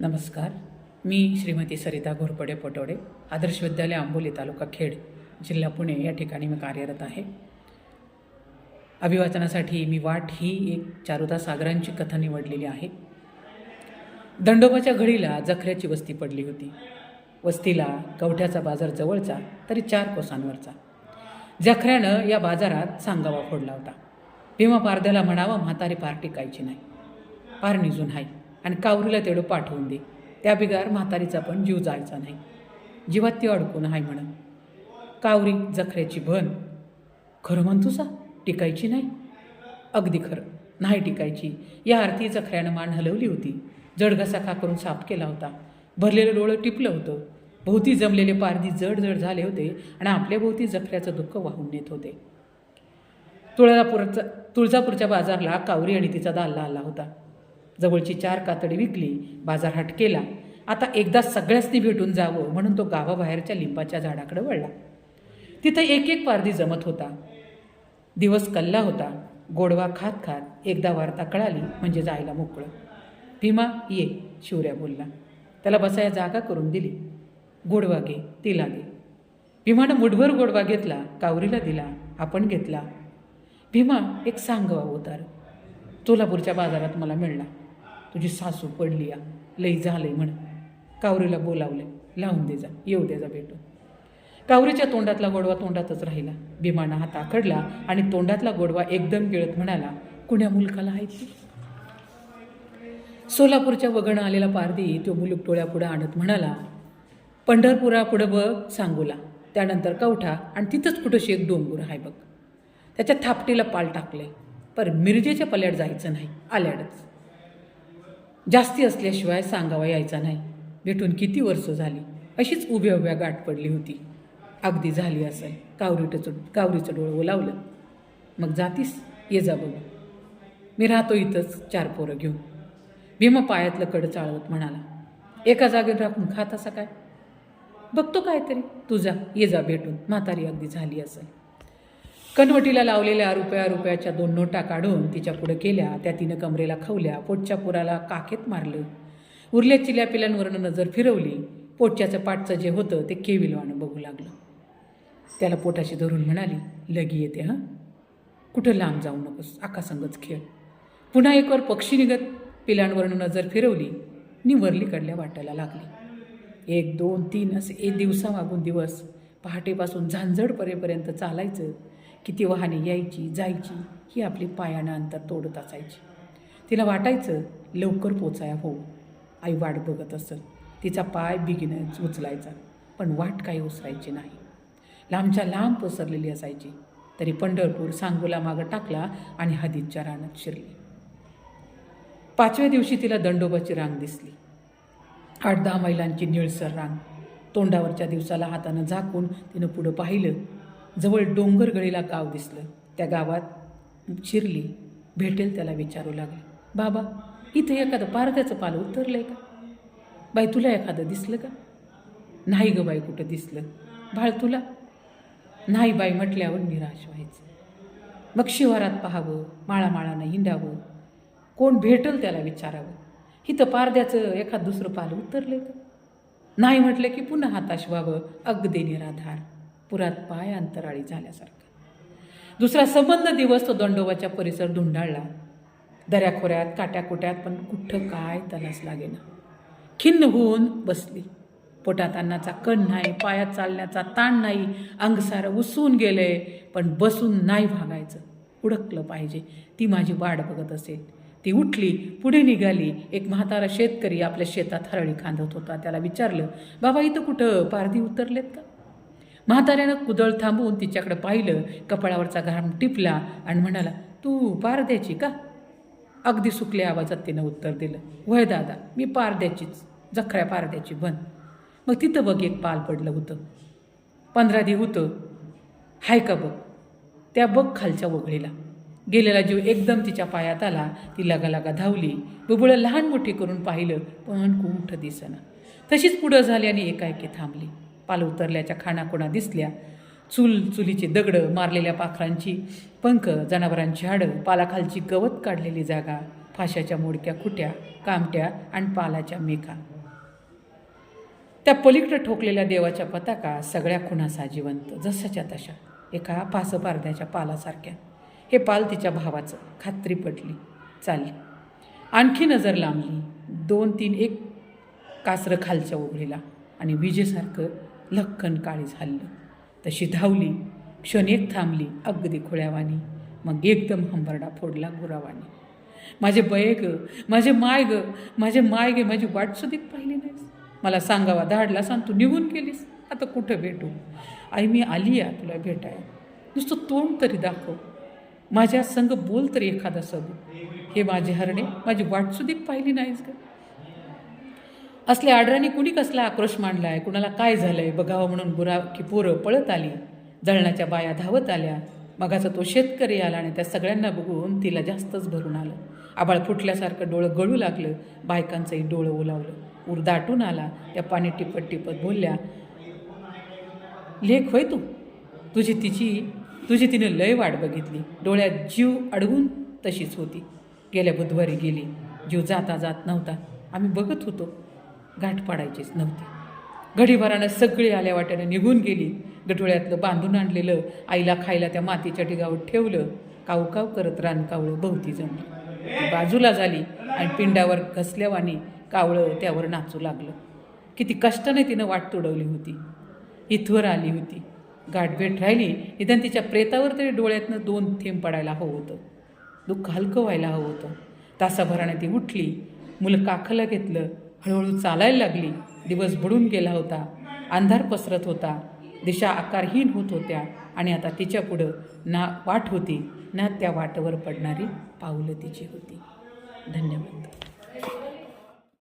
नमस्कार. मी श्रीमती सरिता घोरपडे पटोडे आदर्श विद्यालय आंबोली तालुका खेड जिल्हा पुणे या ठिकाणी मी कार्यरत आहे. अभिवाचनासाठी मी वाट ही एक चारुता सागरांची कथा निवडलेली आहे. दंडोबाच्या घडीला जखऱ्याची वस्ती पडली होती. वस्तीला कवठ्याचा बाजार जवळचा तरी चार कोसांवरचा. जखऱ्यानं या बाजारात सांगावा फोडला होता. भीमा पारद्याला म्हणावा म्हातारी पार टिकायची नाही. पार निजून हाय. आणि कावरीला तेवढं पाठवून दे. त्या बिगार म्हातारीचा पण जीव जायचा नाही. जीवात ती अडकून आहे म्हणून कावरी जखऱ्याची भन. खरं म्हण तुझा टिकायची नाही? अगदी खरं. नाही टिकायची. या आरती जखऱ्यानं मान हलवली होती. जडघसा खा करून साफ केला होता. भरलेलं डोळं टिपलं होतं. भोवती जमलेले पारधी जड जड झाले होते आणि आपल्या भोवती जखऱ्याचं दुःख वाहून नेत होते. तुळजापूरचा तुळजापूरच्या बाजारला कावरी आणि तिचा दाल्ला आला होता. जवळची चार कातडी विकली बाजार हाट केला. आता एकदा सगळ्यासनी भेटून जावं म्हणून तो गावाबाहेरच्या लिंबाच्या झाडाकडे वळला. तिथं एक एक पारधी जमत होता. दिवस कल्ला होता. गोडवा खात खात एकदा वार्ता कळाली म्हणजे जायला मोकळं. भीमा ये शिवऱ्या बोलला. त्याला बसाया जागा करून दिली. गोडवा घे तिला घे भीमानं मुठभर गोडवा घेतला कावरीला दिला आपण घेतला. भीमा एक सांगवा उतार. सोलापूरच्या बाजारात मला मिळला तुझी सासू पडली या. लई झालंय म्हण. कावरीला बोलावले लावून दे जा. येऊ दे जा भेटू कावरीच्या तोंडातला गोडवा तोंडातच राहिला. भीमानं हात आखडला आणि तोंडातला गोडवा एकदम गिळत म्हणाला कुण्या मुलकाला आहे ती? सोलापूरच्या वगणं आलेला पारदी तो मुलूक टोळ्यापुढं आणत म्हणाला पंढरपुरापुढं बघ सांगोला. त्यानंतर कवठा आणि तिथंच कुठंशी एक डोंगर आहे बघ. त्याच्या थापटीला पाल टाकले पर मिरजेच्या पल्याड जायचं नाही. आल्याडच. जास्ती असल्याशिवाय सांगावा यायचा नाही. भेटून किती वर्ष झाली? अशीच उभ्या उभ्या गाठ पडली होती. अगदी झाली असेल. कावरीचं कावरीचं डोळं ओलावलं. मग जातीस? ये जा बघू. मी राहतो इथंच चार पोरं घेऊन. भीमा पायातलं कड चाळवत म्हणाला एका जागेवर राखून खात असा काय? बघतो काहीतरी. तुझा ये जा भेटून. म्हातारी अगदी झाली असेल. कनवटीला लावलेल्या रुपया रुपयाच्या दोन नोटा काढून तिच्या पुढं केल्या त्या तिनं कमरेला खवल्या पोटच्या पुराला काखेत मारलं. उरल्या चिल्या पिल्यांवरनं नजर फिरवली. पोटच्याचं पाठचं जे होतं ते केविलवानं बघू लागलं. त्याला पोटाशी धरून म्हणाली लगी येते हां? कुठं लांब जाऊ नकोस आकासंगच खेळ. पुन्हा एकवर पक्षी निघत पिलांवरनं नजर फिरवली. निवरली कडल्या वाटायला लागली. एक दोन तीन असे एक दिवसा मागून दिवस पहाटेपासून झांझड परेपर्यंत चालायचं. किती वाहने यायची जायची ही आपली पायानं अंतर तोडत असायची. तिला वाटायचं लवकर पोचाया हो आई वाट बघत असत तिचा पाय बिगिनं उचलायचा पण वाट काही उसरायची नाही. लांबच्या लांब पसरलेली असायची. तरी पंढरपूर सांगोला मागं टाकला आणि हदीदच्या रानात शिरली. पाचव्या दिवशी तिला दंडोबाची रांग दिसली. आठ दहा मैलांची निळसर रांग. तोंडावरच्या दिवसाला हातानं झाकून तिनं पुढं पाहिलं. जवळ डोंगरगळीला गाव दिसलं. त्या गावात शिरली भेटेल त्याला विचारू लागले. बाबा इथे एखादं पारद्याचं पाल उतरलंय का? बाई तुला एखादं दिसलं का? नाही ग बाई कुठं दिसलं? बाळ तुला? नाही बाई म्हटल्यावर निराश व्हायचं. मग शिवारात पाहावं माळामाळानं हिंडावं. कोण भेटल त्याला विचारावं? इथं पारद्याचं एखाद दुसरं पाल उतरलंय का? नाही म्हटलं की पुन्हा हाताश व्हावं अगदी निराधार. पुरात पाय अंतराळी झाल्यासारखं. दुसरा संबंध दिवस तो दंडोबाच्या परिसर धुंडाळला. दऱ्याखोऱ्यात काट्याकुट्यात पण कुठं काय तलास लागेना. खिन्न होऊन बसली. पोटात अन्नाचा कण नाही पायात चालण्याचा ताण नाही अंगसारं उसून उसवून गेलंय पण बसून नाही भागायचं. उडकलं पाहिजे. ती माझी वाट बघत असेल. ती उठली पुढे निघाली. एक म्हातारा शेतकरी आपल्या शेतात हरळी खांदत होता. त्याला विचारलं बाबा इथं कुठं पारधी उतरलेत का? म्हाताऱ्यानं कुदळ थांबवून तिच्याकडे पाहिलं कपाळावरचा घाम टिपला आणि म्हणाला तू पारद्याची का? अगदी सुकल्या आवाजात तिनं उत्तर दिलं वय दादा मी पारद्याचीच जखऱ्या पारद्याची बन. मग तिथं बघ एक पाल पडलं होतं. पंधरा दी होतं. हाय का बघ? त्या बघ खालच्या वगळीला. गेलेला जीव एकदम तिच्या पायात आला ती लगा लगा धावली बुबुळं लहान मोठी करून पाहिलं पण कुंठ दिसना. तशीच पुढं झाली आणि एकाएकी थांबली. पाल उतरल्याच्या खाणाखुणा दिसल्या. चूल चुलीचे दगडं मारलेल्या पाखरांची पंख जनावरांची हाडं पालाखालची गवत काढलेली जागा फाशाच्या मोडक्या खुट्या कामट्या आणि पालाच्या मेका त्या पलीकडं ठोकलेल्या देवाच्या पताका सगळ्या खुणासा जिवंत जशाच्या तशा एका पासपारद्याच्या पालासारख्या. हे पाल तिच्या भावाचं खात्री पडली चालली. आणखी नजर लांबली दोन तीन एक कासरं खालच्या उघडीला आणि विजेसारखं लख्खन काळी झालं. तशी धावली क्षण एक थांबली अगदी खुळ्यावानी. मग एकदम हंबरडा फोडला गुरावानी. माझे बये ग माझे माय ग माझे माय गे माझी वाट सुधीत पाहिली नाहीस. मला सांगावा धाडला सांग तू निघून गेलीस. आता कुठं भेटू? आई मी आली आहे तुला भेटाय नुसतं तोंड तरी दाखव. माझ्या संग बोल तरी एखादा सबूत हे माझे हरणे माझी वाट सुधीत पाहिली नाहीस का असल्या आडराने कुणी कसला आक्रोश मांडलाय? कुणाला काय झालंय? बघावं म्हणून गुरा की पोरं पळत आली जळणाच्या बाया धावत आल्या. मगाचा तो शेतकरी आला आणि त्या सगळ्यांना बघून तिला जास्तच भरून आलं. आबाळ फुटल्यासारखं डोळं गळू लागलं बायकांचंही डोळं ओलावलं. उर दाटून आला त्या पाणी टिपत टिपत बोलल्या लेख होय तू? तुझी तिची तुझी तिने लय वाट बघितली. डोळ्यात जीव अडवून तशीच होती. गेल्या बुधवारी गेली. जीव जाता जात नव्हता. आम्ही बघत होतो. गाठ पाडायचीच नव्हती. घडीभरानं सगळी आल्या वाट्यानं निघून गेली. गठोळ्यातलं बांधून आणलेलं आईला खायला त्या मातीच्या ढिगावर ठेवलं काव काव करत रानकावळं भोवती जमली. बाजूला झाली आणि पिंडावर घसल्यावानी कावळं त्यावर नाचू लागलं. किती कष्टाने तिनं वाट तुडवली होती. इथवर आली होती. गाठभेट राहिली निदान तिच्या प्रेतावर तरी डोळ्यातनं दोन थेंब पडायला हवं होतं. दुःख हलकं व्हायला हवं होतं. तासाभराने ती उठली मुलं काखलं घेतलं हळूहळू चालायला लागली. दिवस बुडून गेला होता. अंधार पसरत होता. दिशा आकारहीन होत होत्या आणि आता तिच्या पुढं ना वाट होती ना त्या वाटेवर पडणारी पावलं तिची होती. धन्यवाद.